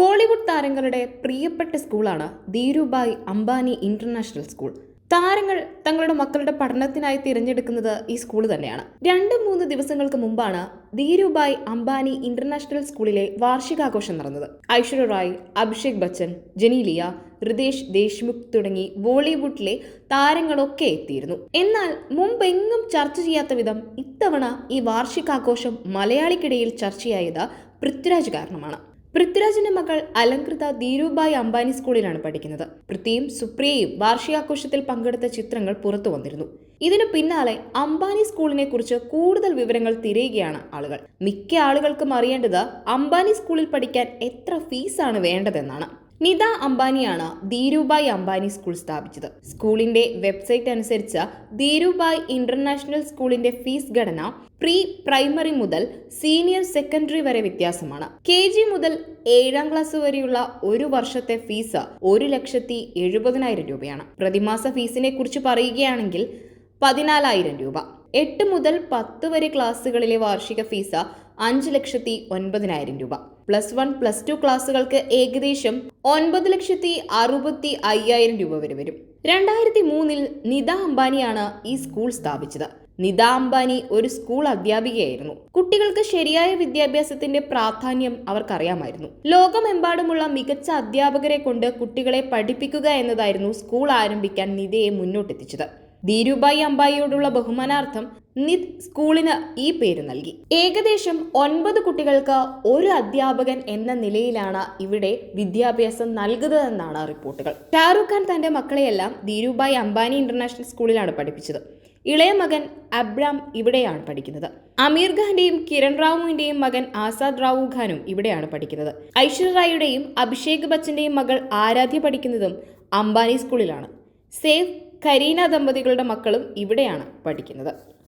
ബോളിവുഡ് താരങ്ങളുടെ പ്രിയപ്പെട്ട സ്കൂളാണ് ധീരുഭായ് അംബാനി ഇന്റർനാഷണൽ സ്കൂൾ. താരങ്ങൾ തങ്ങളുടെ മക്കളുടെ പഠനത്തിനായി തിരഞ്ഞെടുക്കുന്നത് ഈ സ്കൂൾ തന്നെയാണ്. രണ്ട് മൂന്ന് ദിവസങ്ങൾക്ക് മുമ്പാണ് ധീരുഭായ് അംബാനി ഇന്റർനാഷണൽ സ്കൂളിലെ വാർഷികാഘോഷം നടന്നത്. ഐശ്വര്യ റായ് അഭിഷേക് ബച്ചൻ ജനീലിയ ഹൃദേശ് ദേശ്മുഖ് തുടങ്ങി ബോളിവുഡിലെ താരങ്ങളൊക്കെ എത്തിയിരുന്നു. എന്നാൽ മുമ്പെങ്ങും ചർച്ച ചെയ്യാത്ത വിധം ഇത്തവണ ഈ വാർഷികാഘോഷം മലയാളിക്കിടയിൽ ചർച്ചയായത് പൃഥ്വിരാജ് കാരണമാണ്. പൃഥ്വിരാജിന്റെ മകൾ അലങ്കൃത ധീരുഭായ് അംബാനി സ്കൂളിലാണ് പഠിക്കുന്നത്. പൃഥ്വിയും സുപ്രിയയും വാർഷികാഘോഷത്തിൽ പങ്കെടുത്ത ചിത്രങ്ങൾ പുറത്തു വന്നിരുന്നു. ഇതിനു പിന്നാലെ അംബാനി സ്കൂളിനെ കുറിച്ച് കൂടുതൽ വിവരങ്ങൾ തിരയുകയാണ് ആളുകൾ. മിക്ക ആളുകൾക്കും അറിയേണ്ടത് അംബാനി സ്കൂളിൽ പഠിക്കാൻ എത്ര ഫീസാണ് വേണ്ടതെന്നാണ്. നിത അംബാനിയാണ് ധീരുഭായ് അംബാനി സ്കൂൾ സ്ഥാപിച്ചത്. സ്കൂളിന്റെ വെബ്സൈറ്റ് അനുസരിച്ച് ധീരുഭായ് ഇന്റർനാഷണൽ സ്കൂളിന്റെ ഫീസ് ഘടന പ്രീ പ്രൈമറി മുതൽ സീനിയർ സെക്കൻഡറി വരെ വ്യത്യാസമാണ്. കെ ജി മുതൽ ഏഴാം ക്ലാസ് വരെയുള്ള ഒരു വർഷത്തെ ഫീസ് ഒരു ലക്ഷത്തി എഴുപതിനായിരം രൂപയാണ്. പ്രതിമാസ ഫീസിനെ കുറിച്ച് പറയുകയാണെങ്കിൽ പതിനാലായിരം രൂപ. എട്ട് മുതൽ പത്ത് വരെ ക്ലാസ്സുകളിലെ വാർഷിക ഫീസ് അഞ്ച് ലക്ഷത്തി ഒൻപതിനായിരം രൂപ. പ്ലസ് വൺ പ്ലസ് ടു ക്ലാസ്സുകൾക്ക് ഏകദേശം ഒൻപത് ലക്ഷത്തി അറുപത്തി അയ്യായിരം രൂപ വരെ വരും. രണ്ടായിരത്തി മൂന്നിൽ നിത അംബാനിയാണ് ഈ സ്കൂൾ സ്ഥാപിച്ചത്. നിത അംബാനി ഒരു സ്കൂൾ അധ്യാപികയായിരുന്നു. കുട്ടികൾക്ക് ശരിയായ വിദ്യാഭ്യാസത്തിന്റെ പ്രാധാന്യം അവർക്കറിയാമായിരുന്നു. ലോകമെമ്പാടുമുള്ള മികച്ച അധ്യാപകരെ കൊണ്ട് കുട്ടികളെ പഠിപ്പിക്കുക എന്നതായിരുന്നു സ്കൂൾ ആരംഭിക്കാൻ നിതയെ മുന്നോട്ടെത്തിച്ചത്. ധീരുഭായ് അംബായിയോടുള്ള ബഹുമാനാർത്ഥം നിത് സ്കൂളിന് ഈ പേര് നൽകി. ഏകദേശം ഒൻപത് കുട്ടികൾക്ക് ഒരു അധ്യാപകൻ എന്ന നിലയിലാണ് ഇവിടെ വിദ്യാഭ്യാസം നൽകുന്നതെന്നാണ് റിപ്പോർട്ടുകൾ. ഷാറുഖ് ഖാൻ തന്റെ മക്കളെയെല്ലാം ധീരുഭായ് അംബാനി ഇന്റർനാഷണൽ സ്കൂളിലാണ് പഠിപ്പിച്ചത്. ഇളയ മകൻ അബ്രാം ഇവിടെയാണ് പഠിക്കുന്നത്. അമീർ ഖാന്റെയും കിരൺ റാവുവിന്റെയും മകൻ ആസാദ് റാവു ഖാനും ഇവിടെയാണ് പഠിക്കുന്നത്. ഐശ്വര്യ റായിയുടെയും അഭിഷേക് ബച്ചന്റെയും മകൾ ആരാധ്യ പഠിക്കുന്നതും അംബാനി സ്കൂളിലാണ്. സേഫ് കരീന ദമ്പതികളുടെ മക്കളും ഇവിടെയാണ് പഠിക്കുന്നത്.